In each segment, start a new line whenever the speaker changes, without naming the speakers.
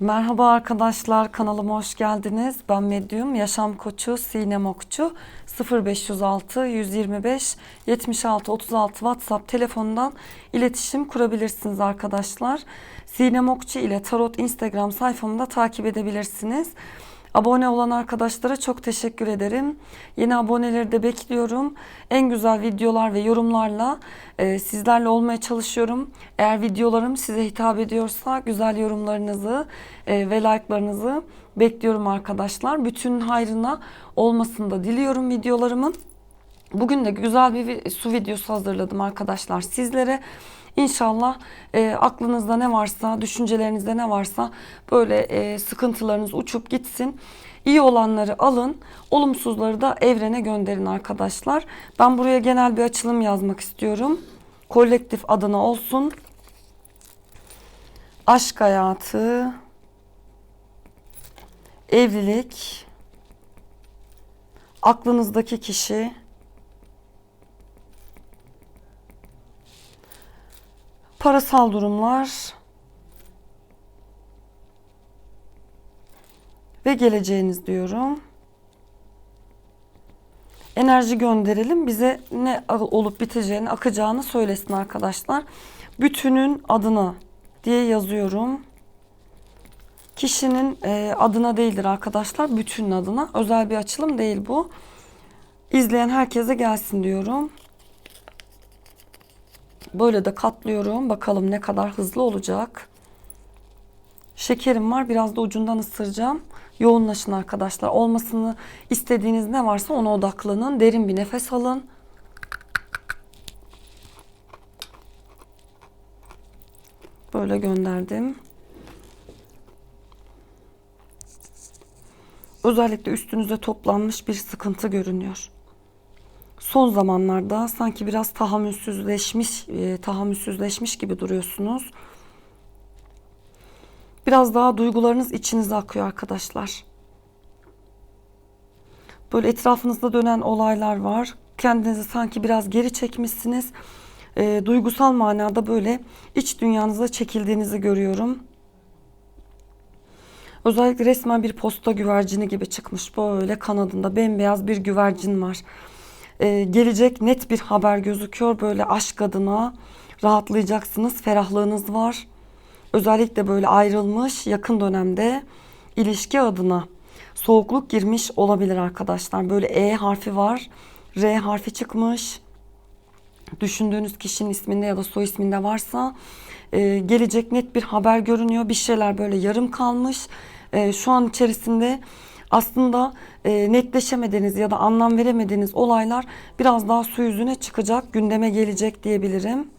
Merhaba arkadaşlar, kanalıma hoş geldiniz. Ben Medyum, yaşam koçu, Sinem Okçu. 0506 125 76 36 WhatsApp telefonundan iletişim kurabilirsiniz arkadaşlar. Sinem Okçu ile Tarot Instagram sayfamı da takip edebilirsiniz. Abone olan arkadaşlara çok teşekkür ederim. Yeni aboneleri de bekliyorum. En güzel videolar ve yorumlarla e, sizlerle olmaya çalışıyorum. Eğer videolarım size hitap ediyorsa güzel yorumlarınızı e, ve like'larınızı bekliyorum arkadaşlar. Bütün hayrına olmasını da diliyorum videolarımın. Bugün de güzel bir su videosu hazırladım arkadaşlar sizlere. İnşallah e, aklınızda ne varsa, düşüncelerinizde ne varsa böyle e, sıkıntılarınız uçup gitsin. İyi olanları alın, olumsuzları da evrene gönderin arkadaşlar. Ben buraya genel bir açılım yazmak istiyorum. Kolektif adına olsun. Aşk hayatı, evlilik, aklınızdaki kişi, parasal durumlar ve geleceğiniz diyorum. Enerji gönderelim. Bize ne olup biteceğini, akacağını söylesin arkadaşlar. Bütünün adına diye yazıyorum. Kişinin e, adına değildir arkadaşlar. Bütünün adına. Özel bir açılım değil bu. İzleyen herkese gelsin diyorum. Böyle de katlıyorum. Bakalım ne kadar hızlı olacak. Şekerim var. Biraz da ucundan ısıracağım. Yoğunlaşın arkadaşlar. Olmasını istediğiniz ne varsa ona odaklanın. Derin bir nefes alın. Böyle gönderdim. Özellikle üstünüze toplanmış bir sıkıntı görünüyor son zamanlarda sanki biraz tahammülsüzleşmiş, e, tahammülsüzleşmiş gibi duruyorsunuz. Biraz daha duygularınız içinize akıyor arkadaşlar. Böyle etrafınızda dönen olaylar var. Kendinizi sanki biraz geri çekmişsiniz. E, duygusal manada böyle iç dünyanıza çekildiğinizi görüyorum. Özellikle resmen bir posta güvercini gibi çıkmış. Böyle kanadında bembeyaz bir güvercin var e, gelecek net bir haber gözüküyor. Böyle aşk adına rahatlayacaksınız. Ferahlığınız var. Özellikle böyle ayrılmış yakın dönemde ilişki adına soğukluk girmiş olabilir arkadaşlar. Böyle E harfi var. R harfi çıkmış. Düşündüğünüz kişinin isminde ya da soy isminde varsa e, gelecek net bir haber görünüyor. Bir şeyler böyle yarım kalmış. E, şu an içerisinde aslında e, netleşemediğiniz ya da anlam veremediğiniz olaylar biraz daha su yüzüne çıkacak, gündeme gelecek diyebilirim.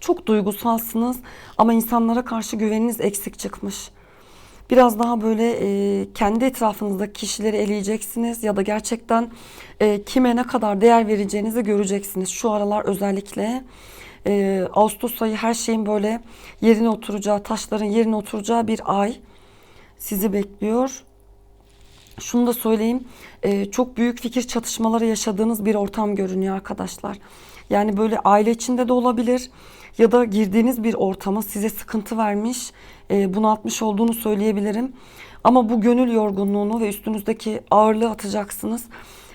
Çok duygusalsınız ama insanlara karşı güveniniz eksik çıkmış. Biraz daha böyle e, kendi etrafınızdaki kişileri eleyeceksiniz ya da gerçekten e, kime ne kadar değer vereceğinizi göreceksiniz. Şu aralar özellikle e, Ağustos ayı her şeyin böyle yerine oturacağı, taşların yerine oturacağı bir ay sizi bekliyor. Şunu da söyleyeyim, e, çok büyük fikir çatışmaları yaşadığınız bir ortam görünüyor arkadaşlar. Yani böyle aile içinde de olabilir ya da girdiğiniz bir ortama size sıkıntı vermiş, e, bunaltmış olduğunu söyleyebilirim. Ama bu gönül yorgunluğunu ve üstünüzdeki ağırlığı atacaksınız.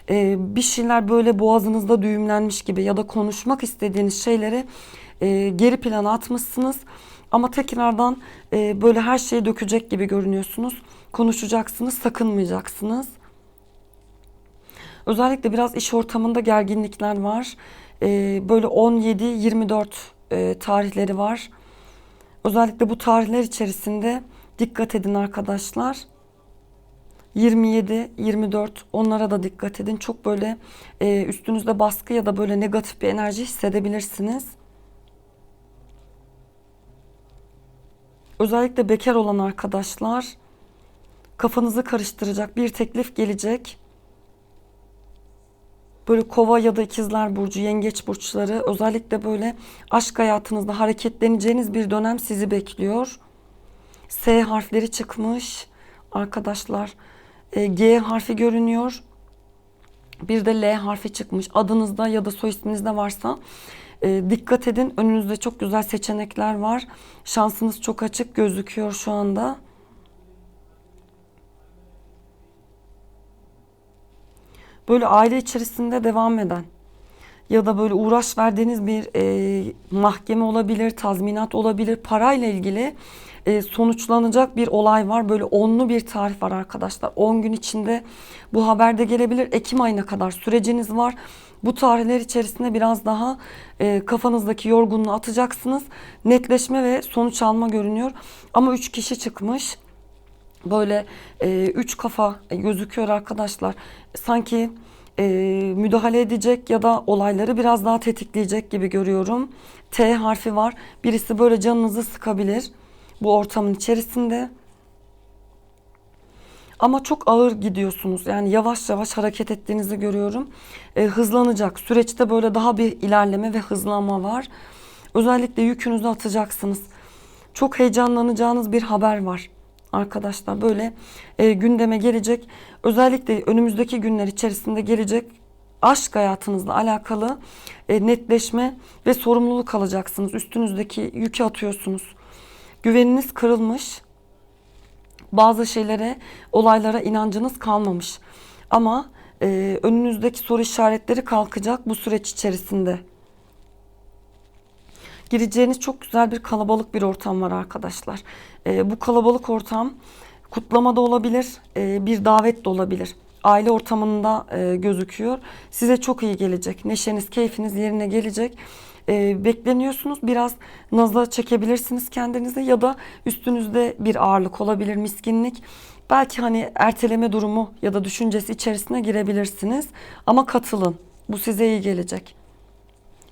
E, bir şeyler böyle boğazınızda düğümlenmiş gibi ya da konuşmak istediğiniz şeyleri e, geri plana atmışsınız. Ama tekrardan e, böyle her şeyi dökecek gibi görünüyorsunuz. Konuşacaksınız, sakınmayacaksınız. Özellikle biraz iş ortamında gerginlikler var. E, böyle 17-24 e, tarihleri var. Özellikle bu tarihler içerisinde dikkat edin arkadaşlar. 27, 24 onlara da dikkat edin. Çok böyle e, üstünüzde baskı ya da böyle negatif bir enerji hissedebilirsiniz. Özellikle bekar olan arkadaşlar kafanızı karıştıracak bir teklif gelecek. Böyle kova ya da ikizler burcu, yengeç burçları özellikle böyle aşk hayatınızda hareketleneceğiniz bir dönem sizi bekliyor. S harfleri çıkmış arkadaşlar. E, G harfi görünüyor. Bir de L harfi çıkmış. Adınızda ya da soy isminizde varsa E, dikkat edin önünüzde çok güzel seçenekler var. Şansınız çok açık gözüküyor şu anda. Böyle aile içerisinde devam eden ya da böyle uğraş verdiğiniz bir e, mahkeme olabilir, tazminat olabilir, parayla ilgili e, sonuçlanacak bir olay var. Böyle onlu bir tarih var arkadaşlar. 10 gün içinde bu haber de gelebilir. Ekim ayına kadar süreciniz var. Bu tarihler içerisinde biraz daha e, kafanızdaki yorgunluğu atacaksınız. Netleşme ve sonuç alma görünüyor. Ama 3 kişi çıkmış. Böyle e, üç kafa gözüküyor arkadaşlar. Sanki e, müdahale edecek ya da olayları biraz daha tetikleyecek gibi görüyorum. T harfi var. Birisi böyle canınızı sıkabilir bu ortamın içerisinde. Ama çok ağır gidiyorsunuz. Yani yavaş yavaş hareket ettiğinizi görüyorum. E, hızlanacak. Süreçte böyle daha bir ilerleme ve hızlanma var. Özellikle yükünüzü atacaksınız. Çok heyecanlanacağınız bir haber var arkadaşlar. Böyle e, gündeme gelecek. Özellikle önümüzdeki günler içerisinde gelecek aşk hayatınızla alakalı e, netleşme ve sorumluluk alacaksınız. Üstünüzdeki yükü atıyorsunuz. Güveniniz kırılmış. Bazı şeylere, olaylara inancınız kalmamış. Ama e, önünüzdeki soru işaretleri kalkacak bu süreç içerisinde. Gireceğiniz çok güzel bir kalabalık bir ortam var arkadaşlar. E, bu kalabalık ortam kutlama da olabilir, e, bir davet de olabilir. Aile ortamında e, gözüküyor. Size çok iyi gelecek. Neşeniz, keyfiniz yerine gelecek. E, bekleniyorsunuz. Biraz nazla çekebilirsiniz kendinize ya da üstünüzde bir ağırlık olabilir, miskinlik. Belki hani erteleme durumu ya da düşüncesi içerisine girebilirsiniz. Ama katılın. Bu size iyi gelecek.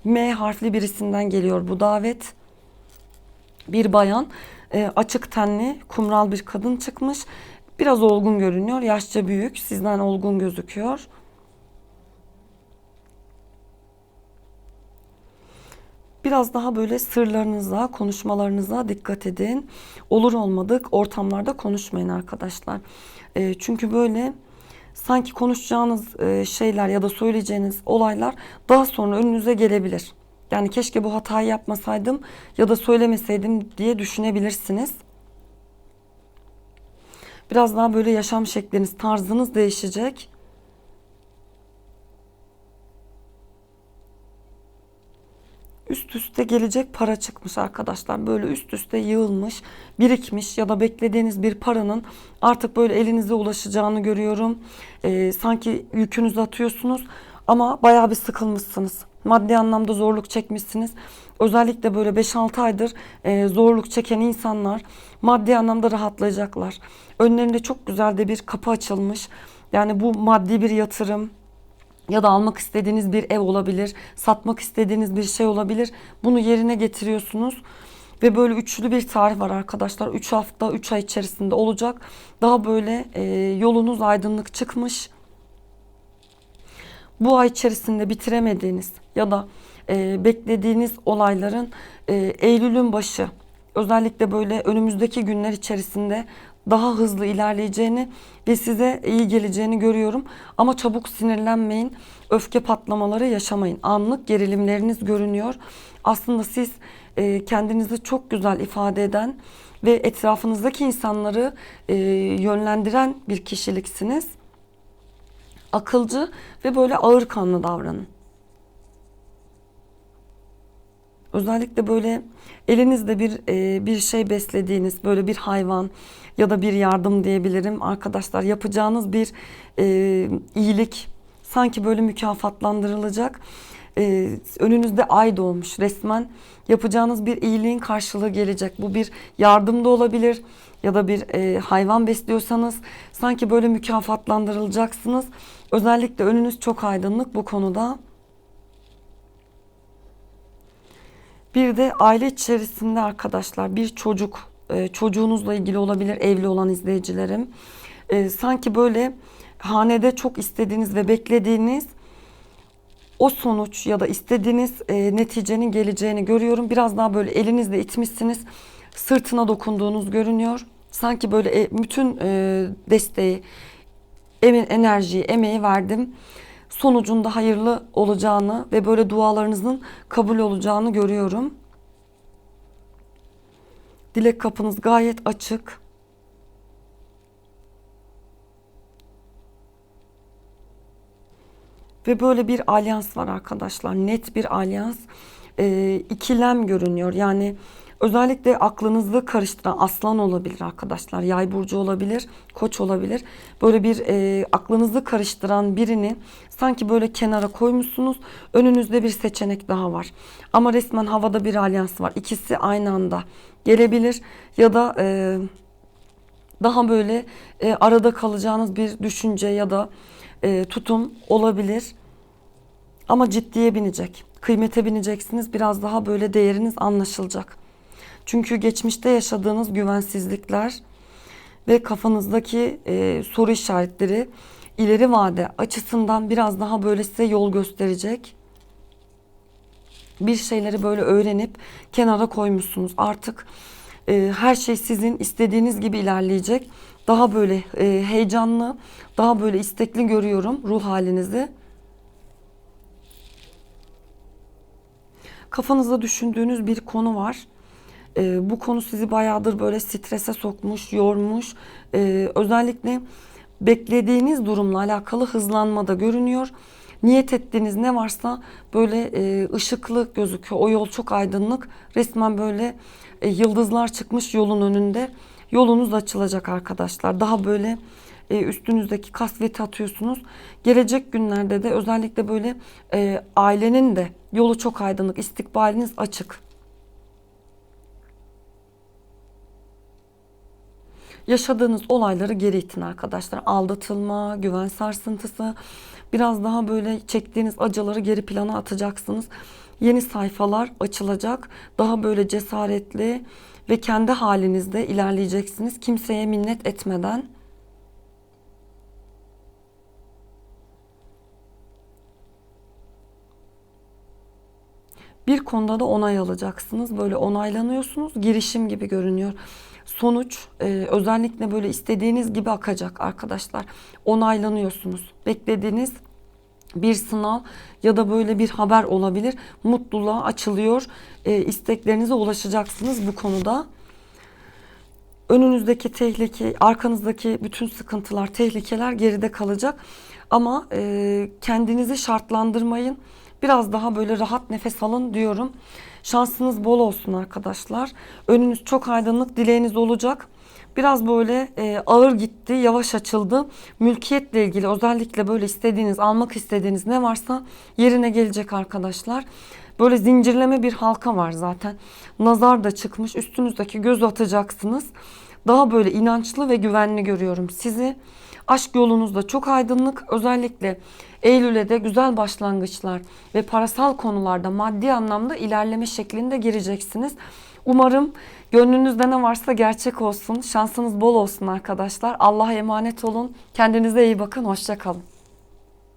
M harfli birisinden geliyor bu davet. Bir bayan e, açık tenli kumral bir kadın çıkmış. Biraz olgun görünüyor. Yaşça büyük. Sizden olgun gözüküyor. Biraz daha böyle sırlarınıza, konuşmalarınıza dikkat edin. Olur olmadık ortamlarda konuşmayın arkadaşlar. E, çünkü böyle sanki konuşacağınız e, şeyler ya da söyleyeceğiniz olaylar daha sonra önünüze gelebilir. Yani keşke bu hatayı yapmasaydım ya da söylemeseydim diye düşünebilirsiniz. Biraz daha böyle yaşam şekliniz, tarzınız değişecek. üst üste gelecek para çıkmış arkadaşlar. Böyle üst üste yığılmış, birikmiş ya da beklediğiniz bir paranın artık böyle elinize ulaşacağını görüyorum. Ee, sanki yükünüzü atıyorsunuz ama bayağı bir sıkılmışsınız. Maddi anlamda zorluk çekmişsiniz. Özellikle böyle 5-6 aydır e, zorluk çeken insanlar maddi anlamda rahatlayacaklar. Önlerinde çok güzel de bir kapı açılmış. Yani bu maddi bir yatırım, ya da almak istediğiniz bir ev olabilir, satmak istediğiniz bir şey olabilir. Bunu yerine getiriyorsunuz. Ve böyle üçlü bir tarih var arkadaşlar. 3 hafta, 3 ay içerisinde olacak. Daha böyle e, yolunuz aydınlık çıkmış. Bu ay içerisinde bitiremediğiniz ya da e, beklediğiniz olayların e, Eylül'ün başı özellikle böyle önümüzdeki günler içerisinde daha hızlı ilerleyeceğini ve size iyi geleceğini görüyorum. Ama çabuk sinirlenmeyin. Öfke patlamaları yaşamayın. Anlık gerilimleriniz görünüyor. Aslında siz e, kendinizi çok güzel ifade eden ve etrafınızdaki insanları e, yönlendiren bir kişiliksiniz. Akılcı ve böyle ağır kanlı davranın. Özellikle böyle elinizde bir e, bir şey beslediğiniz böyle bir hayvan ya da bir yardım diyebilirim. Arkadaşlar yapacağınız bir e, iyilik sanki böyle mükafatlandırılacak. E, önünüzde ay doğmuş resmen. Yapacağınız bir iyiliğin karşılığı gelecek. Bu bir yardım da olabilir ya da bir e, hayvan besliyorsanız sanki böyle mükafatlandırılacaksınız özellikle önünüz çok aydınlık bu konuda. Bir de aile içerisinde arkadaşlar bir çocuk, e, çocuğunuzla ilgili olabilir evli olan izleyicilerim. E, sanki böyle hanede çok istediğiniz ve beklediğiniz o sonuç ya da istediğiniz e, neticenin geleceğini görüyorum. Biraz daha böyle elinizle itmişsiniz. Sırtına dokunduğunuz görünüyor. Sanki böyle bütün desteği, enerjiyi, emeği verdim. sonucunda hayırlı olacağını ve böyle dualarınızın kabul olacağını görüyorum. Dilek kapınız gayet açık. Ve böyle bir alyans var arkadaşlar. Net bir alyans. Ee, ikilem görünüyor. Yani özellikle aklınızı karıştıran aslan olabilir arkadaşlar. Yay burcu olabilir, koç olabilir. Böyle bir e, aklınızı karıştıran birini sanki böyle kenara koymuşsunuz. Önünüzde bir seçenek daha var. Ama resmen havada bir alyans var. İkisi aynı anda gelebilir ya da e, daha böyle e, arada kalacağınız bir düşünce ya da e, tutum olabilir. Ama ciddiye binecek. Kıymete bineceksiniz. Biraz daha böyle değeriniz anlaşılacak. Çünkü geçmişte yaşadığınız güvensizlikler ve kafanızdaki e, soru işaretleri ileri vade açısından biraz daha böyle size yol gösterecek. Bir şeyleri böyle öğrenip kenara koymuşsunuz. Artık e, her şey sizin istediğiniz gibi ilerleyecek. Daha böyle e, heyecanlı, daha böyle istekli görüyorum ruh halinizi. Kafanızda düşündüğünüz bir konu var. E, bu konu sizi bayağıdır böyle strese sokmuş, yormuş. E, özellikle beklediğiniz durumla alakalı hızlanma da görünüyor. Niyet ettiğiniz ne varsa böyle e, ışıklı gözüküyor. O yol çok aydınlık. Resmen böyle e, yıldızlar çıkmış yolun önünde. Yolunuz açılacak arkadaşlar. Daha böyle e, üstünüzdeki kasveti atıyorsunuz. Gelecek günlerde de özellikle böyle e, ailenin de yolu çok aydınlık, istikbaliniz açık. Yaşadığınız olayları geri itin arkadaşlar. Aldatılma, güven sarsıntısı, biraz daha böyle çektiğiniz acıları geri plana atacaksınız. Yeni sayfalar açılacak. Daha böyle cesaretli ve kendi halinizde ilerleyeceksiniz. Kimseye minnet etmeden. Bir konuda da onay alacaksınız. Böyle onaylanıyorsunuz. Girişim gibi görünüyor. Sonuç e, özellikle böyle istediğiniz gibi akacak arkadaşlar. Onaylanıyorsunuz. Beklediğiniz bir sınav ya da böyle bir haber olabilir. Mutluluğa açılıyor. E, isteklerinize ulaşacaksınız bu konuda. Önünüzdeki tehlike, arkanızdaki bütün sıkıntılar, tehlikeler geride kalacak. Ama e, kendinizi şartlandırmayın. Biraz daha böyle rahat nefes alın diyorum. Şansınız bol olsun arkadaşlar. Önünüz çok aydınlık, dileğiniz olacak. Biraz böyle e, ağır gitti, yavaş açıldı. Mülkiyetle ilgili özellikle böyle istediğiniz, almak istediğiniz ne varsa yerine gelecek arkadaşlar. Böyle zincirleme bir halka var zaten. Nazar da çıkmış. Üstünüzdeki göz atacaksınız. Daha böyle inançlı ve güvenli görüyorum sizi. Aşk yolunuzda çok aydınlık. Özellikle Eylül'e de güzel başlangıçlar ve parasal konularda maddi anlamda ilerleme şeklinde gireceksiniz. Umarım gönlünüzde ne varsa gerçek olsun. Şansınız bol olsun arkadaşlar. Allah'a emanet olun. Kendinize iyi bakın. Hoşçakalın.